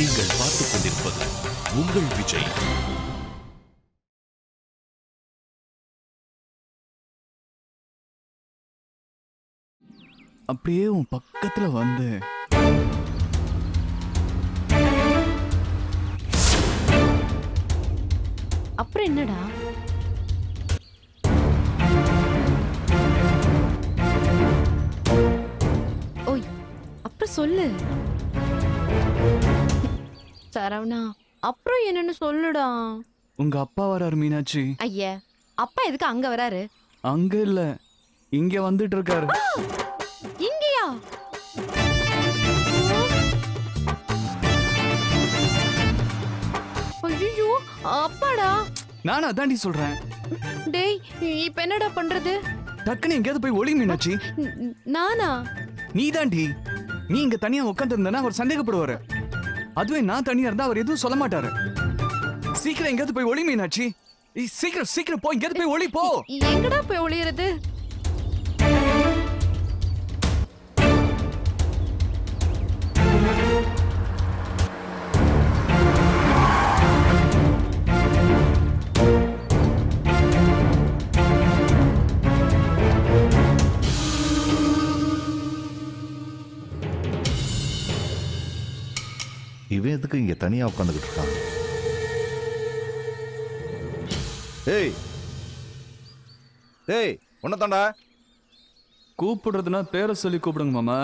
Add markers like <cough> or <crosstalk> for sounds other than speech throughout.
நீங்கள் பார்த்துக் கொண்டிருப்பது உங்கள் விஜய். அப்படியே உன் பக்கத்துல வந்து. அப்புறம் என்னடா? ஓய் அப்புறம் சொல்லு. சரவணா அப்புறம் என்னன்னு சொல்லுடா. உங்க அப்பா வராரு மீனாட்சி. ஐய அப்பா எதுக்கு அங்க வராரு? அங்க இல்ல இங்க வந்துட்டு இருக்காரு இங்கயா? ஐயோ அப்பாடா. நானும் அதாண்டி சொல்றேன். டேய் இப்ப என்னடா பண்றது? டக்குன்னு எங்கேயாவது போய் ஒளி மீனாட்சி. நானா? நீ தாண்டி நீ இங்க தனியா உட்கார்ந்து இருந்தனா அவர் சந்தேகப்படுவாரு. அதுவே நான் தனியா இருந்தா அவர் எதுவும் சொல்ல மாட்டாரு. சீக்கிரம் எங்கேயாவது போய் ஒளி மீனாட்சி. சீக்கிரம் சீக்கிரம் போ எங்கேயாவது போய் ஒளி போ. எங்கடா போய் ஒளியறது? இவன் எதுக்கு இங்க தனியா உட்காந்துக்கிட்டு இருக்கான்? ஏய். ஏய் உன்னதாண்டா கூப்பிடுறதுனா பேரை சொல்லி கூப்பிடுங்க மாமா.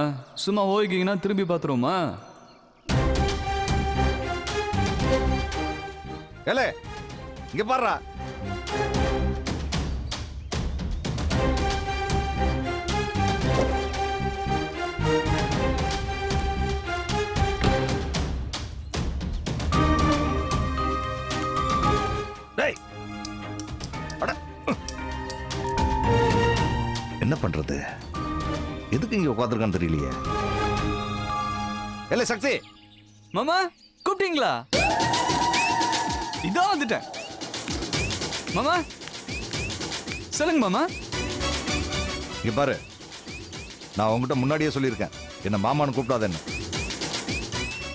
சும்மா ஓய்க்கிங்கன்னா திரும்பி பாத்துருவோமா ஏலே இங்க பாருடா. பண்றது? எதுக்கு இங்க உட்காந்துருக்கான்னு தெரியலையே. ஏலே சக்தி! மாமா கூப்பிட்டீங்களா? இதோ வந்துட்டேன். மாமா சொல்லுங்க மாமா. இங்க பாரு. நான் உங்ககிட்ட முன்னாடியே சொல்லியிருக்கேன். என்ன மாமான்னு கூப்பிடாத என்ன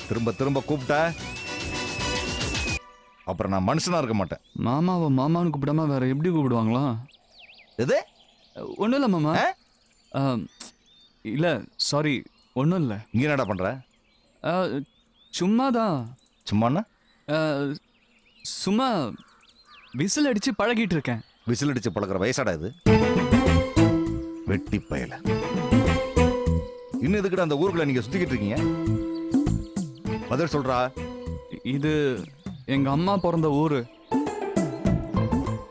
திரும்ப திரும்ப கூப்பிட்ட. அப்புறம் நான் மனுஷனா இருக்க மாட்டேன். மாமாவை மாமான்னு கூப்பிடாம வேற எப்படி கூப்பிடுவாங்களா? எது? ஒன்றும் இல்லை மாமா. இல்ல சாரி ஒன்றும் இல்லை. இங்க என்னடா பண்ற? சும்மாதான். சும்மாண்ணா ஆ, சும்மா விசில் அடிச்சு பழகிட்டு இருக்கேன். விசில் அடிச்சு பழக்கிற வயசாடா இது? வெட்டி பயல. இன்னும் எதுக்கிட்ட அந்த ஊருக்குள்ள நீங்க சுத்திக்கிட்டு இருக்கீங்க? பதில் சொல்றா. இது எங்க அம்மா பிறந்த ஊரு.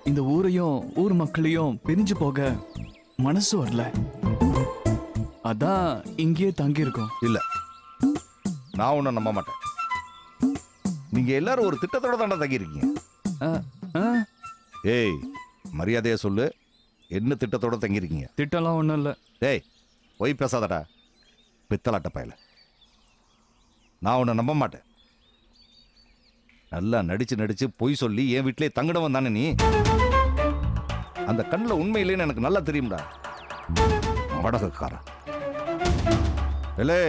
இந்த ஊரையும் ஊர் மக்களையும் பிரிஞ்சு போக மனசு வரல. அதான் இங்கேயே தங்கி இருக்கோம் இல்ல. நான் ஒன்றும் நம்ப மாட்டேன். நீங்க எல்லாரும் ஒரு திட்டத்தோட தாண்டா தங்கியிருக்கீங்க. ஏய் மரியாதையா சொல்லு. என்ன திட்டத்தோட தங்கியிருக்கீங்க? திட்டம்லாம் ஒன்றும் இல்லை. டேய் போய் பேசாதடா. பித்தலாட்ட பயல. நான் உன்னை நம்ப மாட்டேன். நல்லா நடிச்சு நடிச்சு பொய் சொல்லி என் வீட்டிலே தங்கிடவன் தானே நீ? அந்த கண்ணில் உண்மை இல்லைன்னு எனக்கு நல்லா தெரியும்டா. நாடகக்காரன் இல்லே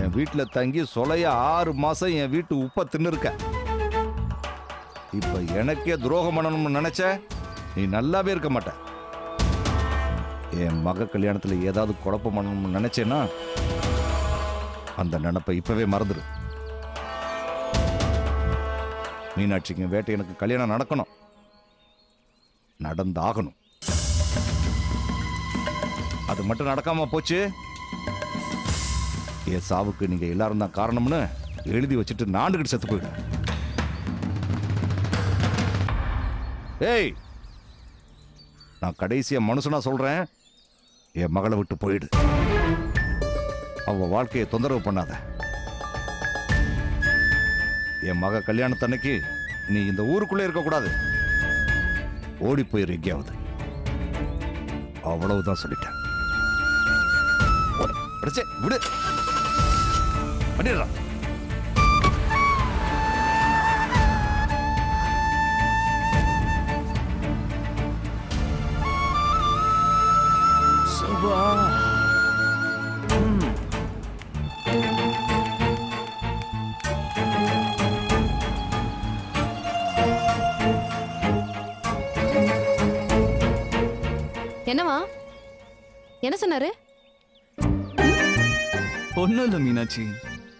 என் வீட்டில் தங்கி சொலைய ஆறு மாதம் என் வீட்டு உப்பை தின்னுருக்க. இப்போ எனக்கே துரோகம் பண்ணணும்னு நினச்ச நீ நல்லாவே இருக்க மாட்ட. என் மக கல்யாணத்தில் ஏதாவது குழப்பம் பண்ணணும்னு நினச்சேன்னா அந்த நினப்பை இப்போவே மறந்துடு வேட்டை எனக்கு கல்யாணம் நடக்கணும். நடந்தாகணும். அது மட்டும் நடக்காம போச்சு. என் சாவுக்கு நீங்க எல்லாரும் தான் காரணம்னு எழுதி வச்சுட்டு நாண்டுகிட்டு செத்து போயிடு ஏய் நான் கடைசியா மனுஷனா சொல்றேன் என் மகளை விட்டு போயிடு. அவ வாழ்க்கையை தொந்தரவு பண்ணாத. என் மக கல்யாணத்தன்னைக்கு நீ இந்த ஊருக்குள்ளே இருக்கக்கூடாது. ஓடி போயிரு எங்கேயாவது அவ்வளவுதான் சொல்லிட்டேன். விடு. பண்ணிடுறான் சபா. என்ன சொன்னாரு? ஒன்னும் இல்ல மீனாட்சி.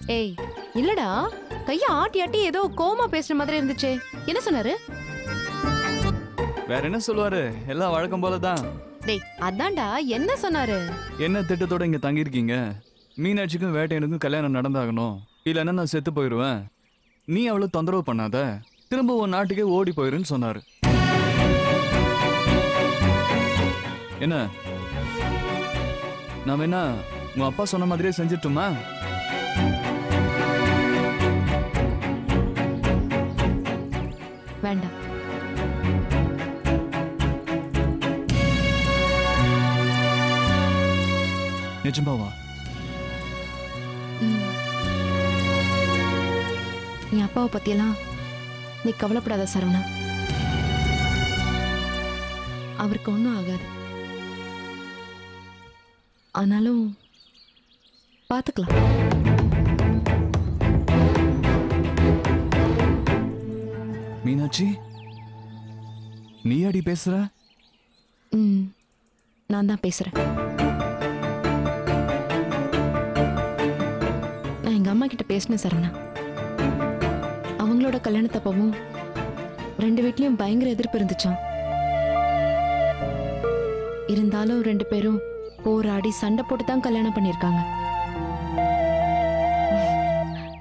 ஏய் இல்லடா. கைய ஆட்டி ஆட்டி ஏதோ கோமா பேசுற மாதிரி இருந்துச்சே. என்ன சொன்னாரு? வேற என்ன சொல்லுவாரு? எல்லாம் வழக்கம் போலதான். டேய் அதான்டா. என்ன சொன்னாரு? என்ன திட்டத்தோட இங்க தங்கியிருக்கீங்க? மீனாட்சிக்கும் வேட்டையனுக்கும் கல்யாணம் நடந்தாகணும். இல்லைன்னா நான் செத்து போயிடுவேன் நீ அவளை தொந்தரவு பண்ணாத. திரும்ப உன் நாட்டுக்கே ஓடி போயிருன்னு சொன்னாரு. என்ன? நாம என்ன உன் அப்பா சொன்ன மாதிரியே செஞ்சிட்டுமா? வேண்டாம். நிஜமாவா. என் அப்பாவை பத்தியெல்லாம் நீ கவலைப்படாத சரவணா. அவருக்கு ஒன்றும் ஆகாது. ஆனாலும் பார்த்துக்கலாம் மீனாட்சி நீ அடி பேசுற? ம் நான் தான் பேசுறேன். நான் எங்க அம்மா கிட்ட பேசினேன் சரவணா. அவங்களோட கல்யாணத்தப்பவும் ரெண்டு வீட்லயும் பயங்கர எதிர்ப்பு இருந்துச்சாம். இருந்தாலும் ரெண்டு பேரும் போராடி சண்டை போட்டு தான் கல்யாணம் பண்ணியிருக்காங்க.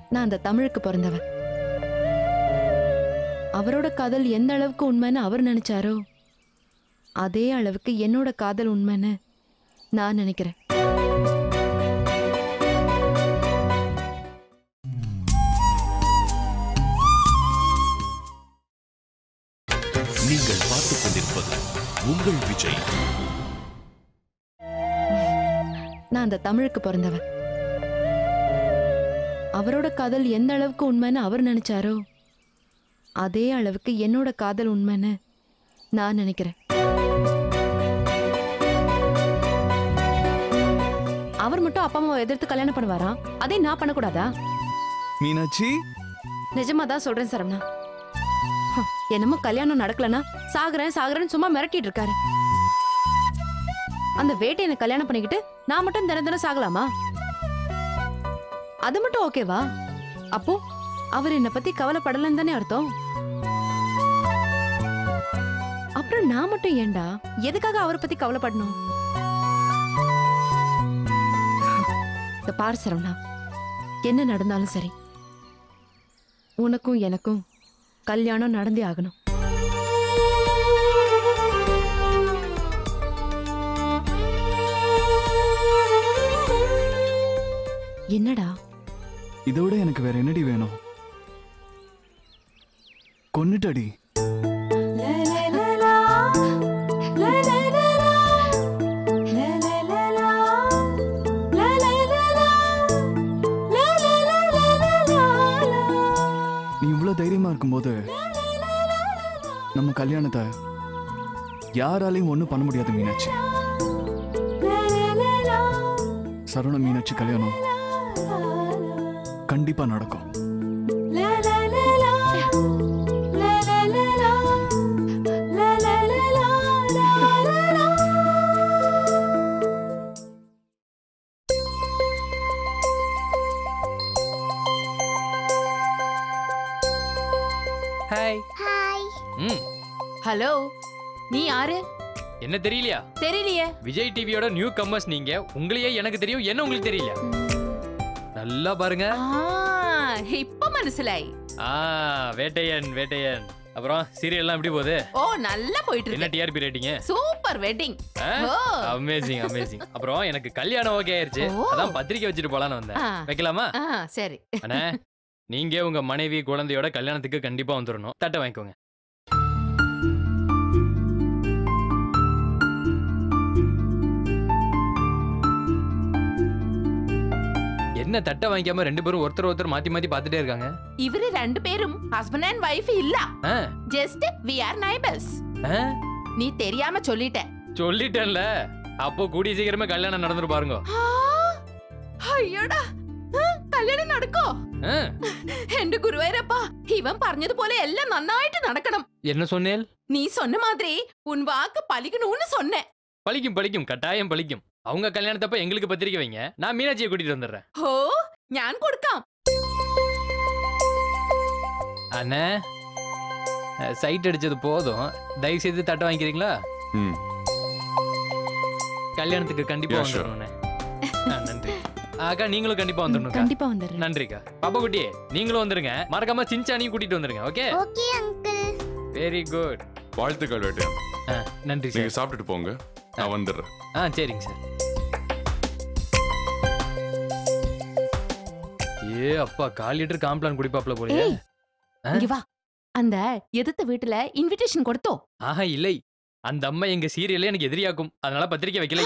நான் அந்த தமிழுக்கு பிறந்தவன். அவரோட காதல் எந்த அளவுக்கு உண்மைன்னு அவர் நினைச்சாரோ அதே அளவுக்கு என்னோட காதல் உண்மைன்னு நான் நினைக்கிறேன். நீங்கள் பார்த்துக் கொண்டிருப்பது உங்கள் விஜய். நான் அந்த தமிழுக்கு பிறந்தவ அவரோட காதல் எந்த அளவுக்கு உண்மைன்னு அவர் நினைச்சாரோ அதே அளவுக்கு என்னோட காதல் உண்மைன்னு நான் நினைக்கிறேன். அவர் மட்டும் அப்பா அம்மாவை எதிர்த்து கல்யாணம் பண்ணுவாரா? அதே நான் பண்ணக்கூடாதா? மீனாட்சி? நிஜமா தான் சொல்றேன் சரவணா. என்னமோ கல்யாணம் நடக்கலனா சாகுறேன் சாகுறேன்னு சும்மா மிரட்டிட்டு இருக்காரு. அந்த வேட்டையனை கல்யாணம் பண்ணிக்கிட்டு நான் மட்டும் தினம் தினம் சாகலாமா? அது மட்டும் ஓகேவா? அப்போ அவர் என்னை பத்தி கவலைப்படலன்னு தானே அர்த்தம்? அப்புறம் நான் மட்டும் ஏண்டா எதுக்காக அவரை பத்தி கவலைப்படணும்? இத சரவணா என்ன நடந்தாலும் சரி. உனக்கும் எனக்கும் கல்யாணம் நடந்தே ஆகணும். என்னடா? இதை விட எனக்கு வேற என்னடி வேணும்? கொன்னுட்டடி. நீ இவ்வளவு தைரியமா இருக்கும்போது நம்ம கல்யாணத்தை யாராலையும் ஒண்ணும் பண்ண முடியாது மீனாட்சி. சரவண மீனாட்சி கல்யாணம். கண்டிப்பா நடக்கும் ஹாய் ஹாய் ம் ஹலோ நீ யாரு என்ன தெரியலையா தெரியலையே விஜய் டிவியோட நியூ கம்மர்ஸ் நீங்க உங்களையே எனக்கு தெரியும் என்ன உங்களுக்கு தெரியல நல்லா பாருங்க. இப்ப மனசிலாய் ஆ வேட்டையன் வேட்டையன். அப்புறம் சீரியல் எல்லாம் எப்படி போகுது? ஓ நல்லா போயிட்டு என்ன இருக்கு. டிஆர்பி ரேட்டிங்க சூப்பர் வெட்டிங் அமேசிங் அமேசிங் அப்புறம் எனக்கு கல்யாணம் ஓகே ஆயிருச்சு. அதான் பத்திரிக்கை வச்சுட்டு போலான்னு வந்தேன். வைக்கலாமா? சரி. அண்ணே நீங்க உங்க மனைவி குழந்தையோட கல்யாணத்துக்கு கண்டிப்பா வந்துடணும் தட்டை வாங்கிக்கோங்க. என்ன தட்டை வாங்கிக்காம ரெண்டு பேரும் ஒருத்தர் ஒருத்தர் மாத்தி மாத்தி பார்த்துட்டே இருக்காங்க இவரு ரெண்டு பேரும் ஹஸ்பண்ட் அண்ட் வைஃப் இல்ல ஆ, ஜஸ்ட் வி ஆர் நைபர்ஸ் ஆ, நீ தெரியாம சொல்லிட்ட சொல்லிட்டேன்ல அப்போ கூடிய சீக்கிரமே கல்யாணம் நடந்துரு பாருங்க ஆ, അയ്യടാ ആ, കല്യാണം നടക്കോ ஆ, എന്റെ ഗുരുവായൂരപ്പ ഇവൻ പറഞ്ഞതുപോലെ എല്ലാം നന്നായിട്ട് നടക്കണം என்ன சொன்னேல் നീ சொன்ன மாதிரி உன் வாக்கு பலிக்கணும்னு சொன்னேன் பலிக்கும் பலிக்கும் கட்டாயம் பலிக்கும் அவங்க கல்யாணத்தப்ப எங்களுக்கு பத்திரிக்கை வைங்க நான் மீனாட்சியை கூட்டிட்டு வந்துடுறேன் ഓ ഞാൻ കൊടുക്കാം அண்ணே சைட் அடிச்சது போதும் தயவு செய்து தட்டை வாங்கிக்கிறீங்களா ம் கல்யாணத்துக்கு கண்டிப்பா Yeah, sure. வந்துடணுண்ணே ஆ, <laughs> நன்றி அக்கா நீங்களும் கண்டிப்பா வந்துடணும்க்கா கண்டிப்பா வந்துடுறேன் நன்றிக்கா பாப்பா குட்டி நீங்களும் வந்துருங்க மறக்காம சின்சானியும் கூட்டிட்டு வந்துருங்க okay okay uncle very good வாழ்த்துக்கள் வேட்டையன் நன்றி நீங்க சார் சாப்பிட்டுட்டு போங்க நான் வந்துடுறேன். ஆ சரிங்க சார். ஏ அப்பா கால் லிட்டர் காம்ப்ளான் குடிப்பாப்ல போலயே. ஏய் ஆ? இங்க வா. அந்த எதிர்த்த வீட்டுல இன்விடேஷன் கொடுத்தோ. ஆஹா இல்லை. அந்த அம்மா எங்க சீரியல்ல எனக்கு எதிரியாக்கும். அதனால பத்திரிக்கை வைக்கலை.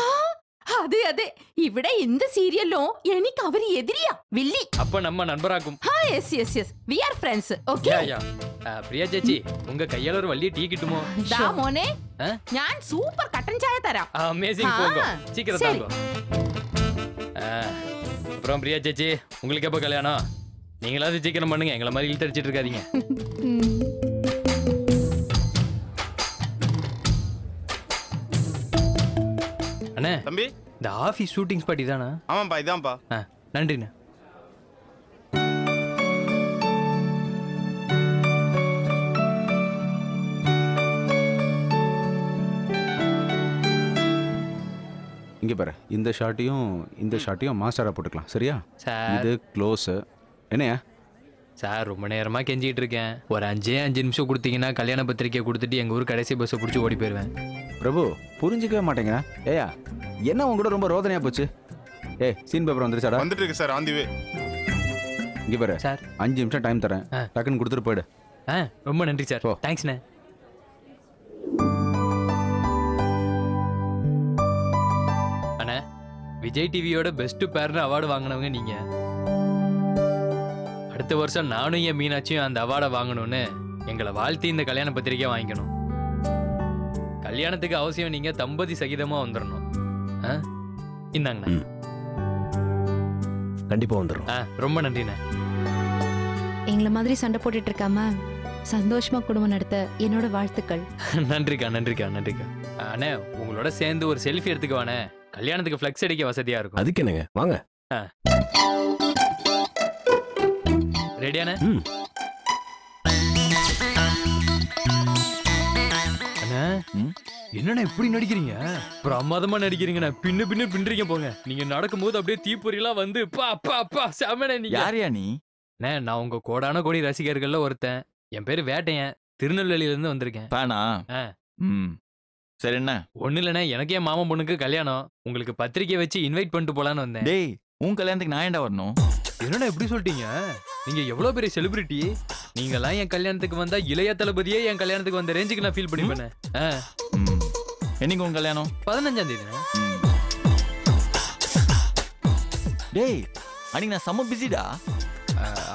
അതെ അതെ ഇവിടെ എന്ത് സീരിയലും എനിക്ക് അവര് എതിരിയാ വില്ലി அப்ப நம்ம நண்பராக்கும் ah yes yes yes we are friends okay yeah yeah ஆ, பிரியா சேச்சி உங்க கையால ஒரு வள்ளிய டீ கிட்டுமோ ദാ മോനെ ആ? ഞാൻ സൂപ്പർ കട്ടൻ ചായ തരാം அமேசிங் ஆ, போங்க சீக்கிரம் சரி. தாங்க ஆ, அப்புறம் பிரியா சேச்சி உங்களுக்கு எப்போ கல்யாணம் நீங்களாவது சீக்கிரம் பண்ணுங்க எங்களை மாதிரி இழுத்து அடிச்சிட்டு இருக்காதீங்க அண்ணே தம்பி. இந்த ஆஃபீஸ் ஷூட்டிங் ஸ்பாட் இதானா ஆமாப்பா இதான்ப்பா ஆ நன்றிண்ணே. இங்கே பாரு இந்த ஷாட்டையும் இந்த ஷாட்டையும் மாஸ்டராக போட்டுக்கலாம் சரியா? சார். இது க்ளோஸு என்னையா சார் ரொம்ப நேரமா கெஞ்சிட்டு இருக்கேன். ஒரு அஞ்சே அஞ்சு நிமிஷம் கொடுத்தீங்கன்னா கல்யாண பத்திரிக்கை கொடுத்துட்டு எங்க ஊர் கடைசி பஸ்ஸை பிடிச்சி ஓடி போயிருவேன். பிரபு புரிஞ்சிக்கவே மாட்டேங்கிறா ஏயா என்ன உங்க கூட ரொம்ப ரோதனையா போச்சு? ஏய் சீன் பேப்பர் வந்துருச்சாடா? வந்துட்டு இருக்கு சார் ஆன் தி வே இங்கே பாரு சார். அஞ்சு நிமிஷம் டைம் தரேன். டக்குன்னு கொடுத்துட்டு போயிடு. ஆ ரொம்ப நன்றி சார். தேங்க்ஸ்ண்ணே அண்ணே விஜய் டிவியோட பெஸ்ட் பேர்னு அவார்டு வாங்கினவங்க நீங்க. அடுத்த வருஷம் நானும் என் மீனாட்சியும் அந்த அவார்டை வாங்கணும்னு எங்களை வாழ்த்தி இந்த கல்யாண பத்திரிக்கை வாங்கிக்கணும். கல்யாணத்துக்கு அவசியம் நீங்க தம்பதி சகிதமா வந்துடணும் ஆ? இந்தாங்கண்ணே. கண்டிப்பா வந்துடும் ஆ ரொம்ப நன்றிண்ணே. எங்களை மாதிரி சண்டை போட்டுட்டு இருக்காம சந்தோஷமா குடும்பம் நடத்த என்னோட வாழ்த்துக்கள். நன்றிக்கா நன்றிக்கா நன்றிக்கா. அண்ணே உங்களோட சேர்ந்து ஒரு செல்ஃபி எடுத்துக்குவானே கல்யாணத்துக்கு ஃப்ளெக்ஸ் அடிக்க வசதியா இருக்கும். அதுக்கு என்னங்க? வாங்க. ரெடியானே என்னண்ணா இப்படி நடிக்கிறீங்க? பிரமாதமா நடிக்கிறீங்கண்ணா பின்னு பின்னு பின்றீங்க போங்க. நீங்க நடக்கும்போது அப்படியே தீப்பொறியெல்லாம் வந்து பா பா பா செமனே நீங்க. யாரையா நீ? நான் உங்க கோடான கோடி ரசிகர்கள்ல ஒருத்தன். என் பேரு வேட்டையன். திருநெல்வேலியில இருந்து வந்திருக்கேன். பேனா ஆ. ம். சரி என்ன? ஒண்ணு இல்லைண்ணே. எனக்கே மாமன் பொண்ணுக்கு கல்யாணம். உங்களுக்கு பத்திரிக்கை வச்சு இன்வைட் பண்ணிட்டு போலான்னு வந்தேன். டேய் உன் கல்யாணத்துக்கு நான் ஏன்டா வரணும்? என்னடா எப்படி சொல்லிட்டீங்க? நீங்க எவ்வளவு பெரிய செலிபிரிட்டி நீங்கெல்லாம் என் கல்யாணத்துக்கு வந்தா இளைய தளபதியே என் கல்யாணத்துக்கு வந்த ரேஞ்சுக்கு நான் ஃபீல் பண்ணிப்பேன் என்னைக்கு உன் கல்யாணம்? பதினஞ்சாம் தேதி. டேய் அன்னைக்கு நான் செம்ம பிஸிடா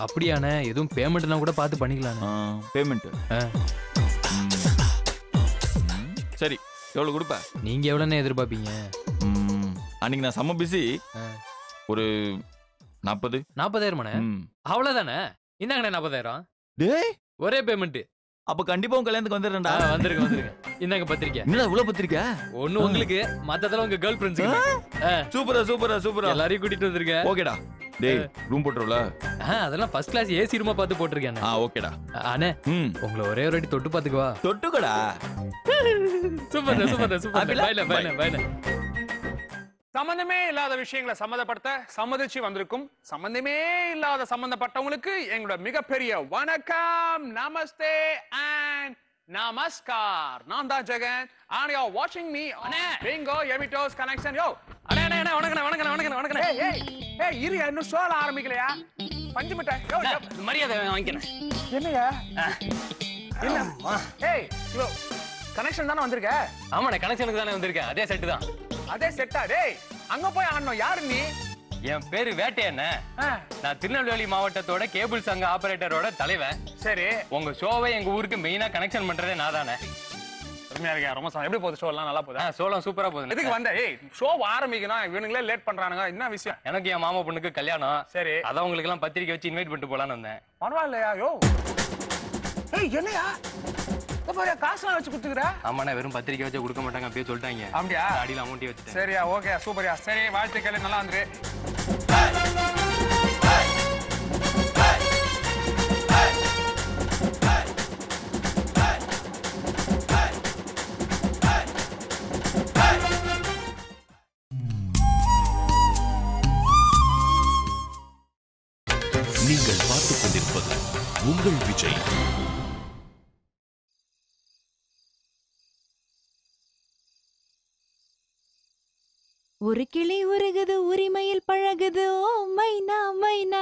அப்படியாண்ணே. எதுவும் பேமெண்ட்னா கூட பார்த்து பண்ணிக்கலாண்ணே. பேமெண்ட். சரி எவ்வளவு கொடுப்ப? நீங்க எவ்வளோண்ணே எதிர்பார்ப்பீங்க? அன்னைக்கு நான் செம்ம பிஸி. ஒரு நாற்பது நாற்பதாயிரமாண்ணே அவ்வளவுதானே? இந்தாங்கண்ணே நாற்பதாயிரம் டேய். ஒரே பேமெண்ட் அப்ப கண்டிப்பா உன் கல்யாணத்துக்கு வந்துடுறேன்டா. வந்துருங்க வந்துருங்க இந்தாங்க பத்திரிக்கை. என்னடா இவ்வளவு பத்திரிக்கை? ஒண்ணு உங்களுக்கு மத்ததெல்லாம் உங்க கேர்ள் ஃப்ரெண்ட்ஸுக்கு சூப்பரா சூப்பரா சூப்பரா. எல்லாரையும் கூட்டிட்டு வந்திருக்கேன் ஓகேடா. டேய் ரூம் போட்டுருவல ஆ, அதெல்லாம் ஃபர்ஸ்ட் கிளாஸ் ஏசி ரூமா பார்த்து போட்டிருக்கேன் ஆ ஓகேடா. அண்ணே ம். உங்களை ஒரே ஒரு வாட்டி தொட்டு பாத்துக்குவா தொட்டுக்கடா. சூப்பர் சூப்பர் சூப்பர் பைல பைல பைல சம்பந்தமே இல்லாத விஷயங்களை சம்மந்தப்படுத்த சம்மதிச்சு வந்திருக்கும் சம்பந்தமே இல்லாத சம்பந்தப்பட்டவங்களுக்கு எங்களோட மிகப்பெரிய வணக்கம். நமஸ்தே அண்ட் நமஸ்கார். நான் தான் Jagan. And you're watching me on bingo எமிட்டோஸ் கனெக்ஷன் யோ அடே அடே அடே வணக்கம் வணக்கம் வணக்கம் வணக்கம் ஏய் ஏய் ஏய் இரு இன்னும் ஷோல ஆரம்பிக்கலையா? பஞ்சு மிட்டாய். யோ யோ, மரியாதை வாங்கிக்கிறேன். என்னையா? என்ன? ஏய் இவோ கனெக்ஷன் தானே வந்திருக்க? ஆமாண்ணே கனெக்ஷனுக்கு தானே வந்திருக்கேன். அதே செட்டு தான். அதே செட்டா டேய் அங்க போய் ஆடணும். யாரு நீ? என் பேரு வேட்டையண்ணே ஆ, நான் திருநெல்வேலி மாவட்டத்தோட கேபிள் சங்க ஆபரேட்டரோட தலைவன். சரி. உங்க ஷோவை எங்க ஊருக்கு மெயினா கனெக்ஷன் பண்றதே நான் தானே அருமையா இருக்கேன். ரொம்ப சந்தோஷம். எப்படி போகுது ஷோ எல்லாம்? நல்லா போகுதா? சோளம் சூப்பரா போகுது எதுக்கு வந்த? ஏய் ஷோ ஆரம்பிக்கணும். இவனுங்களே லேட் பண்றானுங்க. என்ன விஷயம்? எனக்கு என் மாமா பொண்ணுக்கு கல்யாணம். சரி. அதான் உங்களுக்கு எல்லாம் பத்திரிக்கை வச்சு இன்வைட் பண்ணிட்டு போலான்னு வந்தேன். பரவாயில்லையா? யோ. ஏய் என்னையா? பாரு காசுலாம் வச்சு கொடுத்துக்கிறா? ஆமாண்ணா வெறும் பத்திரிக்கை வச்சு கொடுக்க மாட்டாங்க அப்படியே சொல்லிட்டாங்க. அப்படியா? அடியில் அமௌண்ட்டே வச்சுட்டேன். சரியா ஓகே சூப்பர்யா சரி வாழ்த்துக்கள் நல்லா வந்துரு. நீங்கள் பார்த்துக் கொண்டிருப்பது உங்கள் விஜய். ஒரு கிளி உருகுது உரிமையில் பழகுது ஓ மைனா மைனா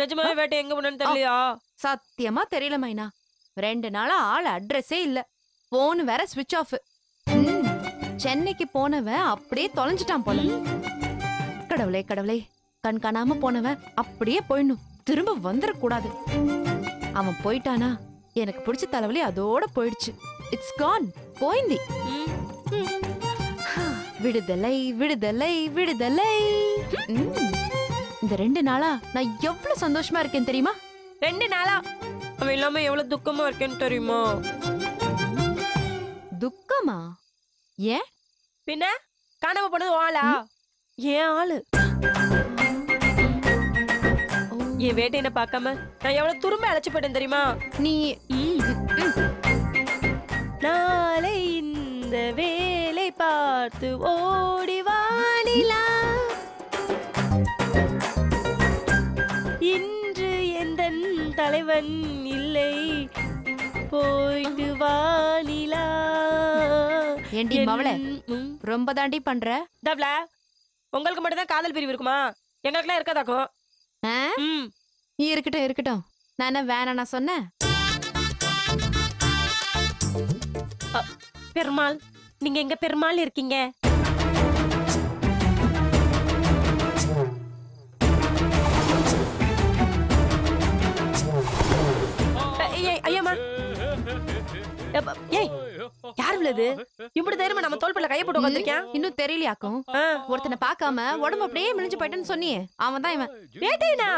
நிஜமாவே வேட்டை எங்க போனேன்னு தெரியலையா சத்தியமா தெரியல மைனா ரெண்டு நாளா ஆள் அட்ரஸே இல்ல போன் வேற ஸ்விட்ச் ஆஃப் சென்னைக்கு போனவன் அப்படியே தொலைஞ்சிட்டான் போல கடவுளே கடவுளே கண் காணாம போனவன் அப்படியே போயிடணும் திரும்ப வந்துடக்கூடாது அவன் போயிட்டானா எனக்கு பிடிச்ச தலைவலி அதோட போயிடுச்சு இட்ஸ் கான் போயிந்தி. விடுதலை விடுதலை விடுதலை. இந்த ரெண்டு நாளா நான் எவ்வளவு சந்தோஷமா இருக்கேன் தெரியுமா? ரெண்டு நாளா? அவன் இல்லாம எவ்வளவு துக்கமா இருக்கேன்னு தெரியுமா? துக்கமா? ஏன்? பின்ன? காணாம போனது ஆளா? ஏன் ஆளு. என் வேட்டையனை பார்க்காம நான் எவ்வளவு துரும்ப அழைச்சு போயிட்டேன் தெரியுமா? நீ நாளை இந்த வேலை பார்த்து ஓடி வானிலா இன்று எந்த தலைவன் இல்லை. போயிட்டு வானிலா ஏண்டி மவளே ரொம்ப தாண்டி பண்ற? டப்ல உங்களுக்கு மட்டும் தான் காதல் பிரிவு இருக்குமா? எங்களுக்குலாம் இருக்காதாக்கும்? ஆ? இருக்கட்டும் இருக்கட்டும். நான் என்ன வேணாம் நான் சொன்னேன்? பெருமாள் நீங்க எங்க பெருமாள் இருக்கீங்க? ஏய், யார் உள்ளது இப்படி தைரியமா நம்ம தோல்புல கைய போட்டு உட்காந்துருக்கேன் இன்னும் தெரியலையாக்கும். ஒருத்தனை பார்க்காம உடம்பு அப்படியே மிளிஞ்சு போயிட்டேன்னு சொன்னியே. அவன் தான் இவன் வேட்டையனா.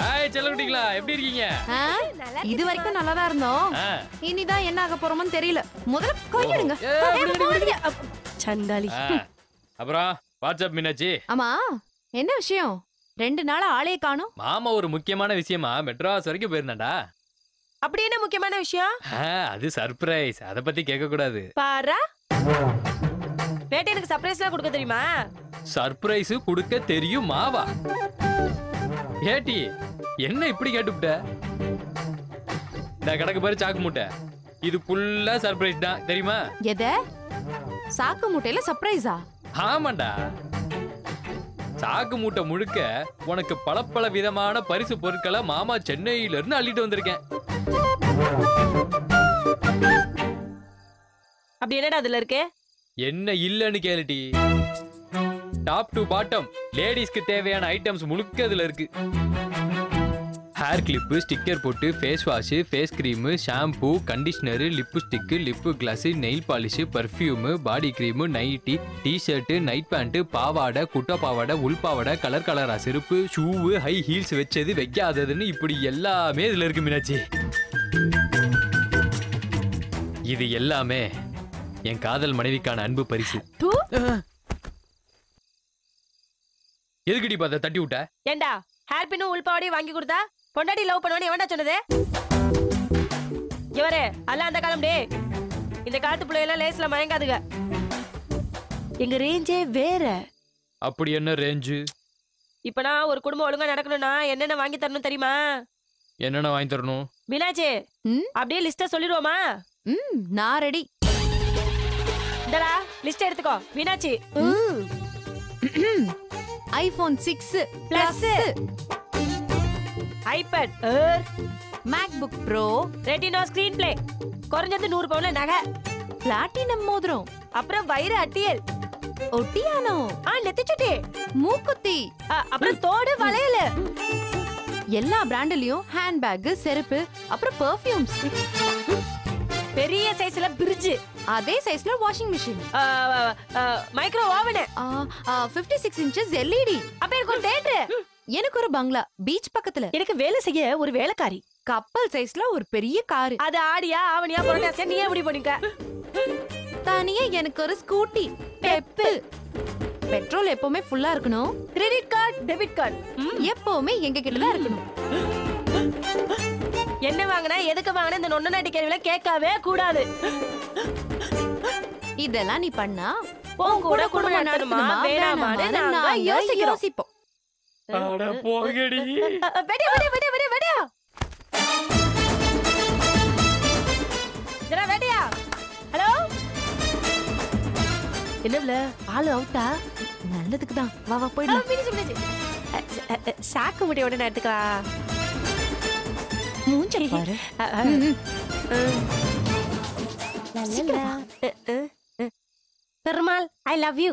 ஹாய் செல்லகுட்டிங்களா எப்படி இருக்கீங்க? இது வரைக்கும் நல்லா தான் இருந்தோம். இனிதான் என்ன ஆக போறோமோன்னு தெரியல. முதல்ல கையெடுங்க சண்டாளி. அப்புறம் வாட்ஸ்அப் மீனாச்சி ஆமா என்ன விஷயம்? ரெண்டு நாளா ஆளே காணும். மாமா ஒரு முக்கியமான விஷயமா? மெட்ராஸ் வரைக்கும் போயிருந்தாண்டா அப்படி என்ன முக்கியமான விஷயம்? அது சர்ப்ரைஸ் அத பத்தி கேட்க கூடாது பாரா வேட்டையனுக்கு சர்ப்ரைஸ்லாம் கொடுக்க தெரியுமா? சர்ப்ரைஸ் கொடுக்க தெரியும் மாவா. ஏட்டி என்ன இப்படி கேட்டுவிட்ட இந்த கணக்கு பாரு சாக்கு மூட்டை. இது ஃபுல்லா சர்ப்ரைஸ் தான் தெரியுமா? எத? சாக்கு மூட்டையில சர்ப்ரைஸா ஆமாண்டா. சாக்கு மூட்டை முழுக்க உனக்கு பல பல விதமான பரிசு பொருட்களை மாமா சென்னையில இருந்து அள்ளிட்டு வந்திருக்கேன். அப்படி என்னடா அதுல இருக்கு? என்ன இல்லன்னு கேளுட்டி டாப் டு பாட்டம் லேடிஸ்க்கு தேவையான ஐட்டம்ஸ் முழுக்க இதுல இருக்கு. ஹேர் கிளிப்பு ஸ்டிக்கர் போட்டு face wash face cream shampoo conditioner lipstick lip gloss nail polish perfume body cream nightie T shirt night pant பாவாடை குட்டை பாவாடை உள் பாவாடை கலர் கலரா செருப்பு ஷூவு ஹை ஹீல்ஸ் வச்சது வைக்காததுன்னு இப்படி எல்லாமே இதுல இருக்கு மீனாட்சி. இது எல்லாமே என் காதல் மனைவிக்கான அன்பு பரிசு. எதுக்குடி பார்த்த தட்டி விட்ட? ஏண்டா ஹேர் பின்னும் உள்பாவடையும் வாங்கி கொடுத்தா? பொண்டாட்டி லவ் பண்ணுவான்னு எவன்டா சொன்னது? இவரே அல்ல அந்த காலம் டே இந்த காலத்து பிள்ளையெல்லாம் லேஸ்ல மயங்காதுங்க. எங்க ரேஞ்சே வேற. அப்படி என்ன ரேஞ்சு இப்ப நான் ஒரு குடும்பம் ஒழுங்கா நடக்கணும்னா என்னென்ன வாங்கி தரணும் தெரியுமா? என்னென்ன வாங்கி தரணும்? மீனாட்சி அப்படியே லிஸ்ட சொல்லிடுவோமா? ம் நான் ரெடி இந்தடா லிஸ்ட் எடுத்துக்கோ. Meenakshi. IPhone six plus iPad Air. MacBook Pro retina screen play குறைஞ்சது நூறு பவுன்ல நகை. பிளாட்டினம் மோதிரம். அப்புறம் வைர அட்டியல். ஒட்டியானோ ஆ நெத்திச்சுட்டி. மூக்குத்தி. அப்புறம் தோடு வளையல். எல்லா பிராண்ட்லயும் ஹேண்ட் பேக் செருப்பு அப்புறம் பெர்ஃப்யூம்ஸ் பெரிய சைஸ்ல பிரிட்ஜ் அதே சைஸ்ல washing machine micro oven fifty six inches LED அப்ப எனக்கு ஒரு தேட்டர் எனக்கு ஒரு பங்களா பீச் பக்கத்துல. எனக்கு வேலை செய்ய ஒரு வேலைக்காரி. கப்பல் சைஸ்ல ஒரு பெரிய காரு அது ஆடியா ஆவணியா புரட்டாசியா நீயே எப்படி பண்ணிக்க தனியா எனக்கு ஒரு ஸ்கூட்டி பெப்பு பெட்ரோல் எப்பவுமே ஃபுல்லா இருக்கணும். கிரெடிட் கார்டு டெபிட் கார்டு எப்பவுமே எங்க கிட்ட தான் இருக்கணும். என்ன வாங்கினா எதுக்கு வாங்கினா இந்த நொண்ண நாட்டி கேள்வியில கேட்கவே கூடாது. இதெல்லாம் நீ பண்ணா உன் கூட குடும்பம் நடத்தணுமா? வேணாமான்னு நாங்க யோசிக்கிறோம். யோசிப்போம். அட போகடி. அ, வெடியா வெடியா வெடியா வெடியா வெடியா. ஜரா வெடியா. ஹலோ? என்னவ்ல ஆளு அவுட்டா? நல்லதுக்கு தான் வா போயிடலாம். சாக்கு முடி உடனே எடுத்துக்கா மூஞ்ச பாரு. Perumal I love you